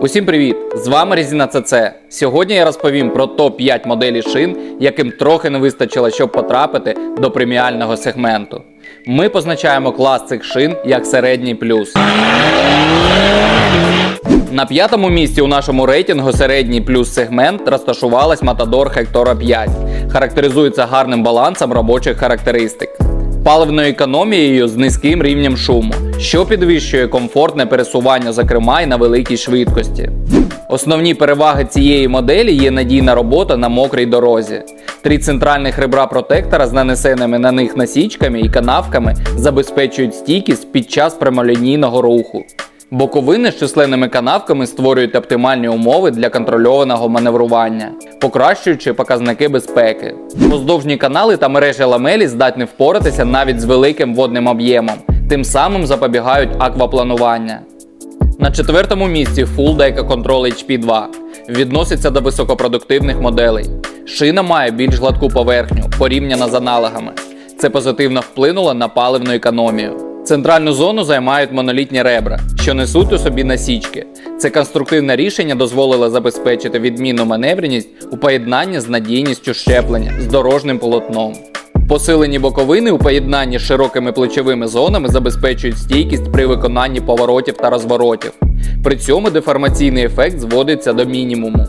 Усім привіт! З вами Резина ЦЦ. Сьогодні я розповім про топ-5 моделей шин, яким трохи не вистачило, щоб потрапити до преміального сегменту. Ми позначаємо клас цих шин як середній плюс. На п'ятому місці у нашому рейтингу середній плюс сегмент розташувалась Matador Hectora 5. Характеризується гарним балансом робочих характеристик. Паливною економією з низьким рівнем шуму, що підвищує комфортне пересування, зокрема й на великій швидкості. Основні переваги цієї моделі є надійна робота на мокрій дорозі. Три центральних ребра протектора з нанесеними на них насічками і канавками забезпечують стійкість під час прямолінійного руху. Боковини з численними канавками створюють оптимальні умови для контрольованого маневрування, покращуючи показники безпеки. Поздовжні канали та мережі ламелі здатні впоратися навіть з великим водним об'ємом, тим самим запобігають аквапланування. На четвертому місці Full Deca Control HP2 відноситься до високопродуктивних моделей. Шина має більш гладку поверхню порівняно з аналогами. Це позитивно вплинуло на паливну економію. Центральну зону займають монолітні ребра, що несуть у собі насічки. Це конструктивне рішення дозволило забезпечити відмінну маневреність у поєднанні з надійністю щеплення з дорожнім полотном. Посилені боковини у поєднанні з широкими плечовими зонами забезпечують стійкість при виконанні поворотів та розворотів. При цьому деформаційний ефект зводиться до мінімуму.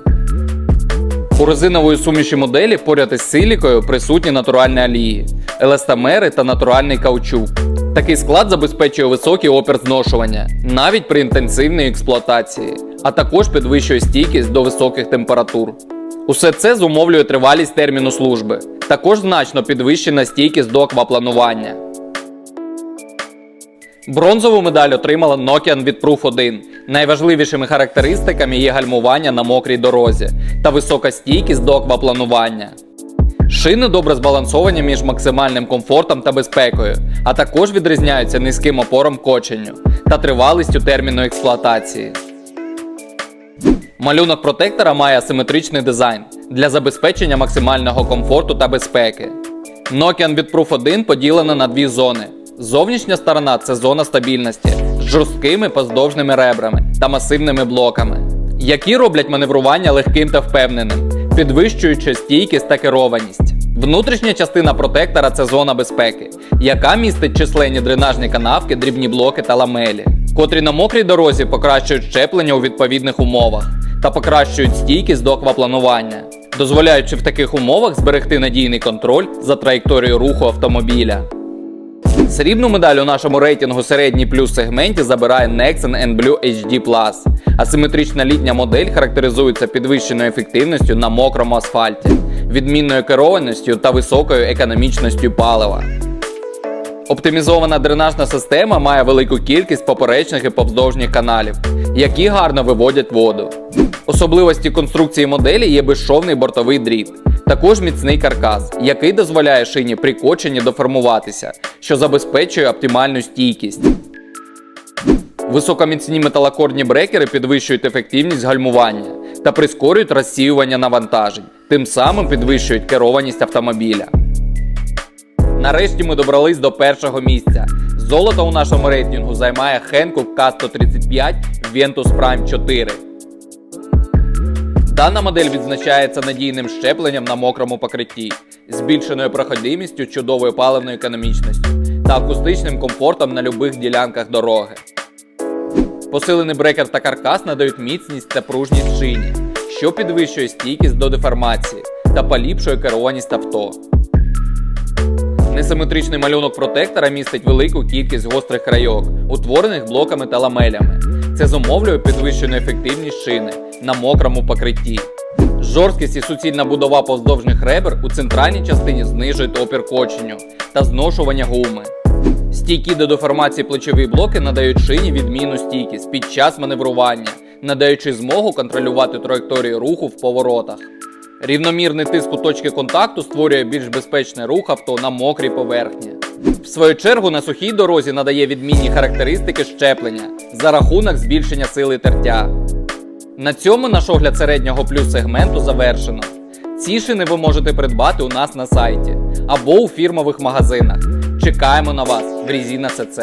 У резинової суміші моделі поряд із силікою присутні натуральні алії, еластомери та натуральний каучук. Такий склад забезпечує високий опір зношування навіть при інтенсивній експлуатації, а також підвищує стійкість до високих температур. Усе це зумовлює тривалість терміну служби, також значно підвищена стійкість до аквапланування. Бронзову медаль отримала Nokian від Proof 1. Найважливішими характеристиками є гальмування на мокрій дорозі та висока стійкість до аквапланування. Шини добре збалансовані між максимальним комфортом та безпекою, а також відрізняються низьким опором коченню та тривалістю терміну експлуатації. Малюнок протектора має асиметричний дизайн для забезпечення максимального комфорту та безпеки. Nokian від Proof 1 поділена на дві зони. Зовнішня сторона це зона стабільності з жорсткими поздовжними ребрами та масивними блоками, які роблять маневрування легким та впевненим, підвищуючи стійкість та керованість. Внутрішня частина протектора це зона безпеки, яка містить численні дренажні канавки, дрібні блоки та ламелі, котрі на мокрій дорозі покращують щеплення у відповідних умовах та покращують стійкість до аквапланування, дозволяючи в таких умовах зберегти надійний контроль за траєкторією руху автомобіля. Срібну медаль у нашому рейтингу середній плюс сегменті забирає Nexen Blue HD+. Асиметрична літня модель характеризується підвищеною ефективністю на мокрому асфальті, відмінною керованістю та високою економічністю палива. Оптимізована дренажна система має велику кількість поперечних і повздовжніх каналів, які гарно виводять воду. Особливості конструкції моделі є безшовний бортовий дріт, також міцний каркас, який дозволяє шині при коченні доформуватися, що забезпечує оптимальну стійкість. Високоміцні металокорні брекери підвищують ефективність гальмування та прискорюють розсіювання навантажень, тим самим підвищують керованість автомобіля. Нарешті ми добрались до першого місця. Золото у нашому рейтингу займає Hankook K135 Ventus Prime 4. Дана модель відзначається надійним щепленням на мокрому покритті, збільшеною проходимістю, чудовою паливною економічністю та акустичним комфортом на любих ділянках дороги. Посилений брекер та каркас надають міцність та пружність шині, що підвищує стійкість до деформації та поліпшує керованість авто. Несиметричний малюнок протектора містить велику кількість гострих райок, утворених блоками та ламелями. Це зумовлює підвищену ефективність шини на мокрому покритті. Жорсткість і суцільна будова повздовжних ребер у центральній частині знижують опір коченню та зношування гуми. Стійкі до деформації плечові блоки надають шині відмінну стійкість під час маневрування, надаючи змогу контролювати траєкторію руху в поворотах. Рівномірний тиск у точки контакту створює більш безпечний рух авто на мокрій поверхні. В свою чергу на сухій дорозі надає відмінні характеристики щеплення за рахунок збільшення сили тертя. На цьому наш огляд середнього плюс сегменту завершено. Ці шини ви можете придбати у нас на сайті або у фірмових магазинах. Чекаємо на вас в на СЦ.